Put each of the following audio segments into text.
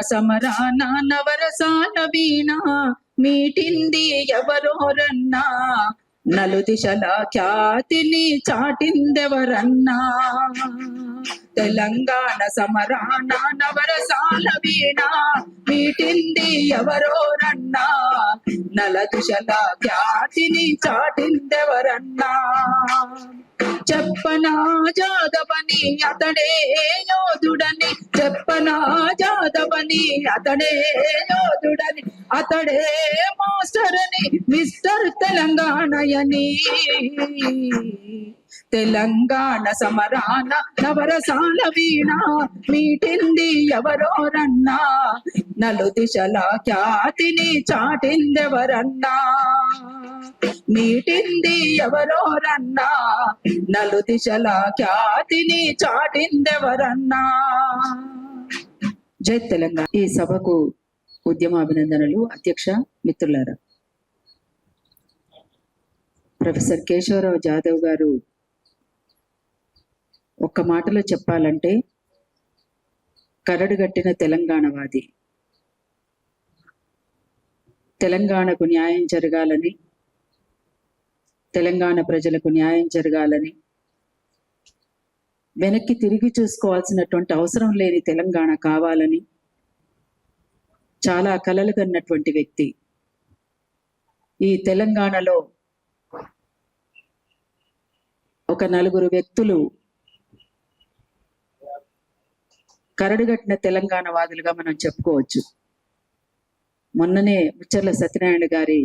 సమరాన నవరసాల వీణ మీటింది ఎవరోరన్నా? నలు దిశల ఖ్యాతిని చాటిందెవరన్నా? తెలంగాణ సమరాన నవరసాల వీణ. మీటింది ఎవరోరన్నా నల దిశల ఖ్యాతిని చాటిందెవరన్నా. చెప్పనా జాదవని అతడే యోధుడని. చెప్పనా జాదవని అతడే యోధుడని. అతడే మాస్టర్ అని మిస్టర్ తెలంగాణయని. తెలంగాణ సమరాన నవరసాల వీణ మీటింది ఎవరోరన్నా నలు దిశల ఖ్యాతిని చాటిందెవరన్నా. మీటింది ఎవరోరన్నా నలు దిశల ఖ్యాతిని చాటిందెవరన్నా. జై తెలంగాణ. ఈ సభకు ఉద్యమ అభినందనలు అధ్యక్ష మిత్రులారా. ప్రొఫెసర్ కేశవరావు జాదవ్ గారు ఒక్క మాటలో చెప్పాలంటే కరడుగట్టిన తెలంగాణవాది తెలంగాణకు న్యాయం జరగాలని తెలంగాణ ప్రజలకు న్యాయం జరగాలని వెనక్కి తిరిగి చూసుకోవాల్సినటువంటి అవసరం లేని తెలంగాణ కావాలని చాలా కలలు కన్నటువంటి వ్యక్తి. ఈ తెలంగాణలో ఒక నలుగురు వ్యక్తులు కరడుగట్టిన తెలంగాణ వాదులుగా మనం చెప్పుకోవచ్చు. మొన్ననే ముచ్చర్ల సత్యనారాయణ గారి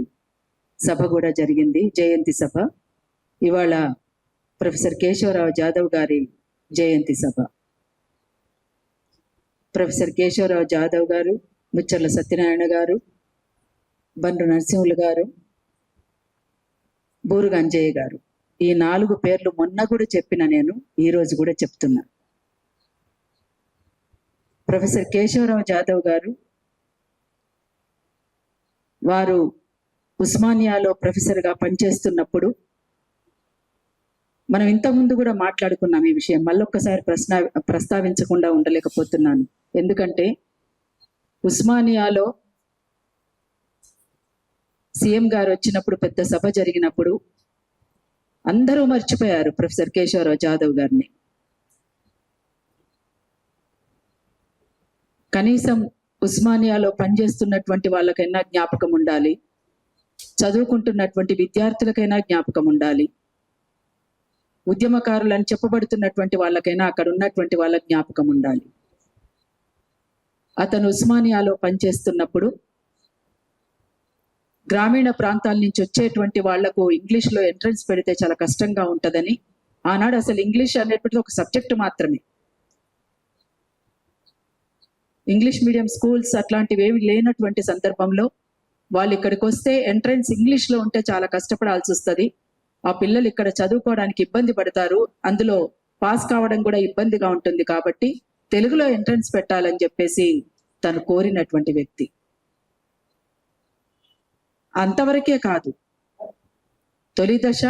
సభ కూడా జరిగింది జయంతి సభ. ఇవాళ ప్రొఫెసర్ కేశవరావు జాదవ్ గారి జయంతి సభ. ప్రొఫెసర్ కేశవరావు జాదవ్ గారు ముచ్చర్ల సత్యనారాయణ గారు బండ్రు నరసింహులు గారు బూరుగంజయ్య గారు. ఈ నాలుగు పేర్లు మొన్న కూడా చెప్పిన నేను ఈ రోజు కూడా చెప్తున్నా. ప్రొఫెసర్ కేశవరావు జాదవ్ గారు వారు ఉస్మానియాలో ప్రొఫెసర్గా పనిచేస్తున్నప్పుడు మనం ఇంతకుముందు కూడా మాట్లాడుకున్నాం ఈ విషయం. మళ్ళొక్కసారి ప్రశ్న ప్రస్తావించకుండా ఉండలేకపోతున్నాను. ఎందుకంటే ఉస్మానియాలో సీఎం గారు వచ్చినప్పుడు పెద్ద సభ జరిగినప్పుడు అందరూ మర్చిపోయారు ప్రొఫెసర్ కేశవరావు జాదవ్ గారిని. కనీసం ఉస్మానియాలో పనిచేస్తున్నటువంటి వాళ్ళకైనా జ్ఞాపకం ఉండాలి. చదువుకుంటున్నటువంటి విద్యార్థులకైనా జ్ఞాపకం ఉండాలి. ఉద్యమకారులని చెప్పబడుతున్నటువంటి వాళ్ళకైనా అక్కడ ఉన్నటువంటి వాళ్ళ జ్ఞాపకం ఉండాలి. అతను ఉస్మానియాలో పనిచేస్తున్నప్పుడు గ్రామీణ ప్రాంతాల నుంచి వచ్చేటువంటి వాళ్ళకు ఇంగ్లీష్లో ఎంట్రన్స్ పెడితే చాలా కష్టంగా ఉంటుందని. ఆనాడు అసలు ఇంగ్లీష్ అనేటువంటిది ఒక సబ్జెక్ట్ మాత్రమే. ఇంగ్లీష్ మీడియం స్కూల్స్ అట్లాంటివి ఏమి లేనటువంటి సందర్భంలో వాళ్ళు ఇక్కడికి వస్తే ఎంట్రన్స్ ఇంగ్లీష్లో ఉంటే చాలా కష్టపడాల్సి వస్తుంది. ఆ పిల్లలు ఇక్కడ చదువుకోవడానికి ఇబ్బంది పడతారు. అందులో పాస్ కావడం కూడా ఇబ్బందిగా ఉంటుంది కాబట్టి తెలుగులో ఎంట్రన్స్ పెట్టాలని చెప్పేసి తను కోరినటువంటి వ్యక్తి. అంతవరకే కాదు తొలి దశ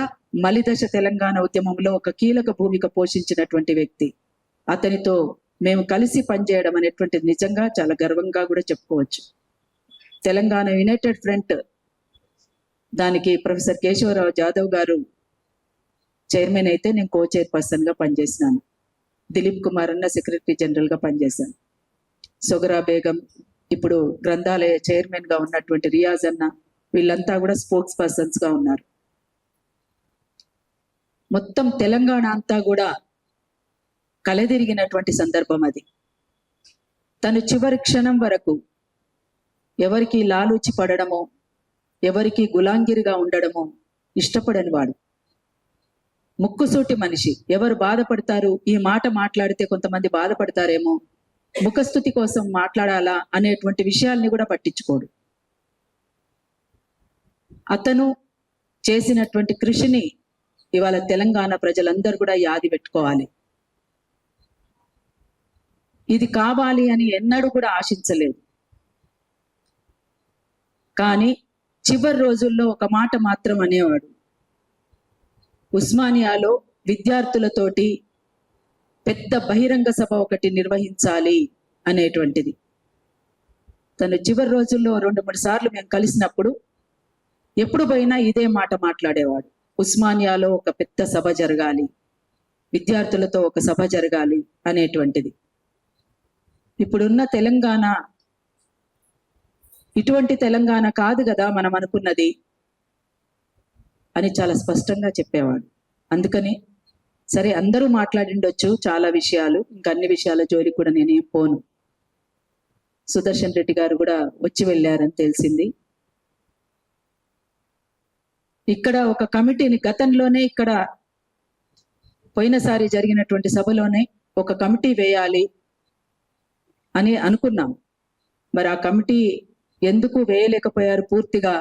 మలిదశ తెలంగాణ ఉద్యమంలో ఒక కీలక భూమిక పోషించినటువంటి వ్యక్తి. అతనితో మేము కలిసి పనిచేయడం అనేటువంటిది నిజంగా చాలా గర్వంగా కూడా చెప్పుకోవచ్చు. తెలంగాణ యునైటెడ్ ఫ్రంట్ దానికి ప్రొఫెసర్ కేశవరావు జాదవ్ గారు చైర్మన్ అయితే నేను కో చైర్పర్సన్గా పనిచేసినాను. దిలీప్ కుమార్ అన్న సెక్రటరీ జనరల్గా పనిచేశాను. సొగరా బేగం ఇప్పుడు గ్రంథాలయ చైర్మన్గా ఉన్నటువంటి రియాజ్ అన్న వీళ్ళంతా కూడా స్పోక్స్ పర్సన్స్గా ఉన్నారు. మొత్తం తెలంగాణ అంతా కూడా కలదిరిగినటువంటి సందర్భం అది. తను చివరి క్షణం వరకు ఎవరికి లాలూచి పడడమో ఎవరికి గులాంగిరిగా ఉండడమో ఇష్టపడని వాడు. ముక్కుసూటి మనిషి. ఎవరు బాధపడతారు? ఈ మాట మాట్లాడితే కొంతమంది బాధపడతారేమో. ముఖస్థుతి కోసం మాట్లాడాలా అనేటువంటి విషయాల్ని కూడా పట్టించుకోడు. అతను చేసినటువంటి కృషిని ఇవాళ తెలంగాణ ప్రజలందరూ కూడా యాది పెట్టుకోవాలి. ఇది కావాలి అని ఎన్నడూ కూడా ఆశించలేదు. కానీ చివరి రోజుల్లో ఒక మాట మాత్రం అనేవాడు ఉస్మానియాలో విద్యార్థులతోటి పెద్ద బహిరంగ సభ ఒకటి నిర్వహించాలి అనేటువంటిది. తను చివరి రోజుల్లో రెండు మూడు సార్లు మేము కలిసినప్పుడు ఎప్పుడు పోయినా ఇదే మాట మాట్లాడేవాడు. ఉస్మానియాలో ఒక పెద్ద సభ జరగాలి విద్యార్థులతో ఒక సభ జరగాలి అనేటువంటిది. ఇప్పుడున్న తెలంగాణ ఇటువంటి తెలంగాణ కాదు కదా మనం అనుకున్నది. అని చాలా స్పష్టంగా చెప్పేవాడు. అందుకని సరే అందరూ మాట్లాడిండొచ్చు చాలా విషయాలు ఇంకా అన్ని విషయాల జోలికి కూడా నేనేం పోను. సుదర్శన్ రెడ్డి గారు కూడా వచ్చి వెళ్ళారని తెలిసింది. ఇక్కడ ఒక కమిటీని గతంలోనే ఇక్కడ పోయినసారి జరిగినటువంటి సభలోనే ఒక కమిటీ వేయాలి అని అనుకున్నాం. మరి ఆ కమిటీ ఎందుకు వేయలేకపోయారు పూర్తిగా?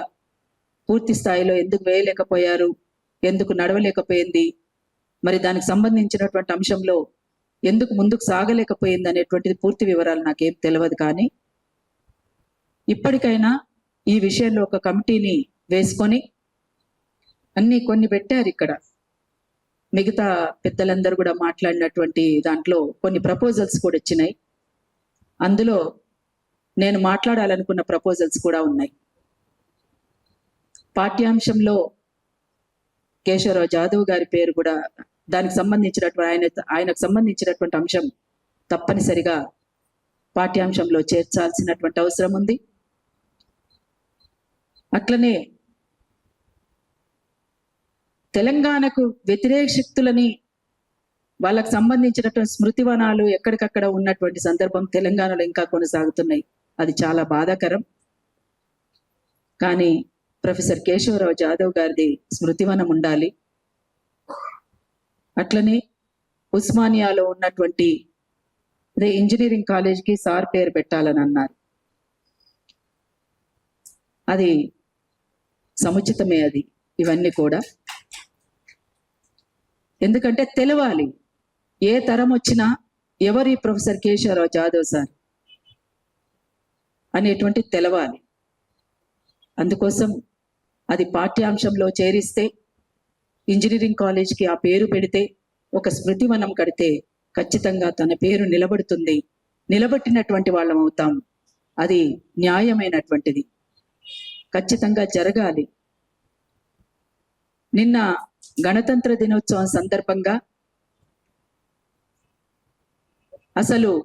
పూర్తి స్థాయిలో ఎందుకు వేయలేకపోయారు? ఎందుకు నడవలేకపోయింది? మరి దానికి సంబంధించినటువంటి అంశంలో ఎందుకు ముందుకు సాగలేకపోయింది అనేటువంటిది పూర్తి వివరాలు నాకేం తెలియదు కానీ ఇప్పటికైనా ఈ విషయంలో ఒక కమిటీని వేసుకొని అన్ని కొన్ని పెట్టారు ఇక్కడ. మిగతా పెద్దలందరూ కూడా మాట్లాడినటువంటి దాంట్లో కొన్ని ప్రపోజల్స్ కూడా వచ్చినాయి. అందులో నేను మాట్లాడాలనుకున్న ప్రపోజల్స్ కూడా ఉన్నాయి. పాఠ్యాంశంలో కేశవరావు జాదవ్ గారి పేరు కూడా దానికి సంబంధించినటువంటి ఆయన ఆయనకు సంబంధించినటువంటి అంశం తప్పనిసరిగా పాఠ్యాంశంలో చేర్చాల్సినటువంటి అవసరం ఉంది. అట్లనే తెలంగాణకు వ్యతిరేక శక్తులని వాళ్ళకు సంబంధించినటువంటి స్మృతివనాలు ఎక్కడికక్కడ ఉన్నటువంటి సందర్భం తెలంగాణలో ఇంకా కొనసాగుతున్నాయి. అది చాలా బాధాకరం. కానీ ప్రొఫెసర్ కేశవరావు జాదవ్ గారిది స్మృతివనం ఉండాలి. అట్లనే ఉస్మానియాలో ఉన్నటువంటి అదే ఇంజనీరింగ్ కాలేజ్కి సార్ పేరు పెట్టాలని అన్నారు. అది సముచితమే అది ఇవన్నీ కూడా. ఎందుకంటే తెలవాలి ఏ తరం వచ్చినా ఎవరి ప్రొఫెసర్ కేశవరావు జాదవ్ సార్ అనేటువంటి తెలవాలి. అందుకోసం అది పాఠ్యాంశంలో చేరిస్తే ఇంజనీరింగ్ కాలేజ్కి ఆ పేరు పెడితే ఒక స్మృతివనం కడితే ఖచ్చితంగా తన పేరు నిలబడుతుంది. నిలబెట్టినటువంటి వాళ్ళం అవుతాం. అది న్యాయమైనటువంటిది. ఖచ్చితంగా జరగాలి. నిన్న గణతంత్ర దినోత్సవం సందర్భంగా అసలు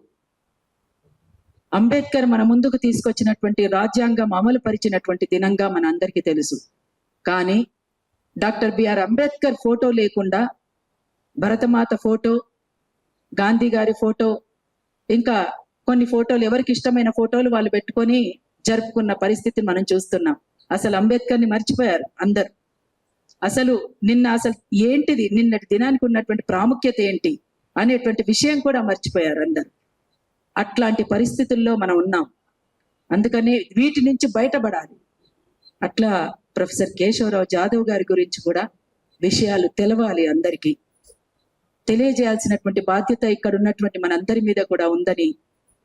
అంబేద్కర్ మన ముందుకు తీసుకొచ్చినటువంటి రాజ్యాంగం అమలు పరిచినటువంటి దినంగా మన అందరికీ తెలుసు. కానీ డాక్టర్ బిఆర్ అంబేద్కర్ ఫోటో లేకుండా భరతమాత ఫోటో గాంధీ గారి ఫోటో ఇంకా కొన్ని ఫోటోలు ఎవరికి ఇష్టమైన ఫోటోలు వాళ్ళు పెట్టుకొని జరుపుకున్న పరిస్థితి మనం చూస్తున్నాం. అసలు అంబేద్కర్ని మర్చిపోయారు అందరు. అసలు నిన్న అసలు ఏంటిది? నిన్నటి దినానికి ఉన్నటువంటి ప్రాముఖ్యత ఏంటి? అనేటువంటి విషయం కూడా మర్చిపోయారు అందరు. అట్లాంటి పరిస్థితుల్లో మనం ఉన్నాం. అందుకని వీటి నుంచి బయటపడాలి. అట్లా ప్రొఫెసర్ కేశవరావు జాదవ్ గారి గురించి కూడా విషయాలు తెలవాలి అందరికీ. తెలియజేయాల్సినటువంటి బాధ్యత ఇక్కడ ఉన్నటువంటి మనందరి మీద కూడా ఉందని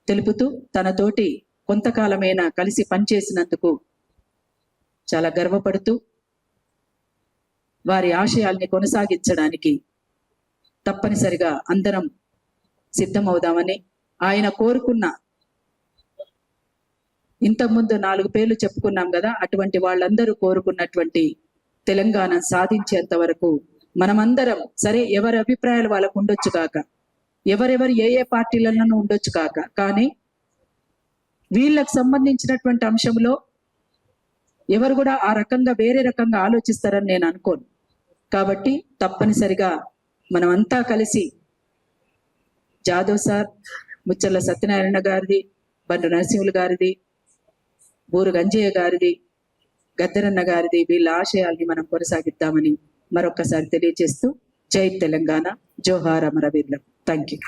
తెలుపుతూ తనతోటి కొంతకాలమైనా కలిసి పనిచేసినందుకు చాలా గర్వపడుతూ వారి ఆశయాల్ని కొనసాగించడానికి తప్పనిసరిగా అందరం సిద్ధమవుదామని ఆయన కోరుకున్న ఇంతకుముందు నాలుగు పేర్లు చెప్పుకున్నాం కదా అటువంటి వాళ్ళందరూ కోరుకున్నటువంటి తెలంగాణ సాధించేంత వరకు మనమందరం సరే ఎవరి అభిప్రాయాలు వాళ్ళకు ఉండొచ్చు కాక ఎవరెవరు ఏ ఏ పార్టీలలో ఉండొచ్చు కాక కానీ వీళ్ళకు సంబంధించినటువంటి అంశంలో ఎవరు కూడా ఆ రకంగా వేరే రకంగా ఆలోచిస్తారని నేను అనుకోను. కాబట్టి తప్పనిసరిగా మనమంతా కలిసి జాదవ్ సార్ ముచ్చర్ల సత్యనారాయణ గారిది బండు నరసింహులు గారిది బూరు గంజయ్య గారిది గద్దరన్న గారిది వీళ్ళ ఆశయాల్ని మనం కొనసాగిద్దామని మరొక్కసారి తెలియజేస్తూ జై తెలంగాణ జోహార్ అమరవీర్లం. Thank you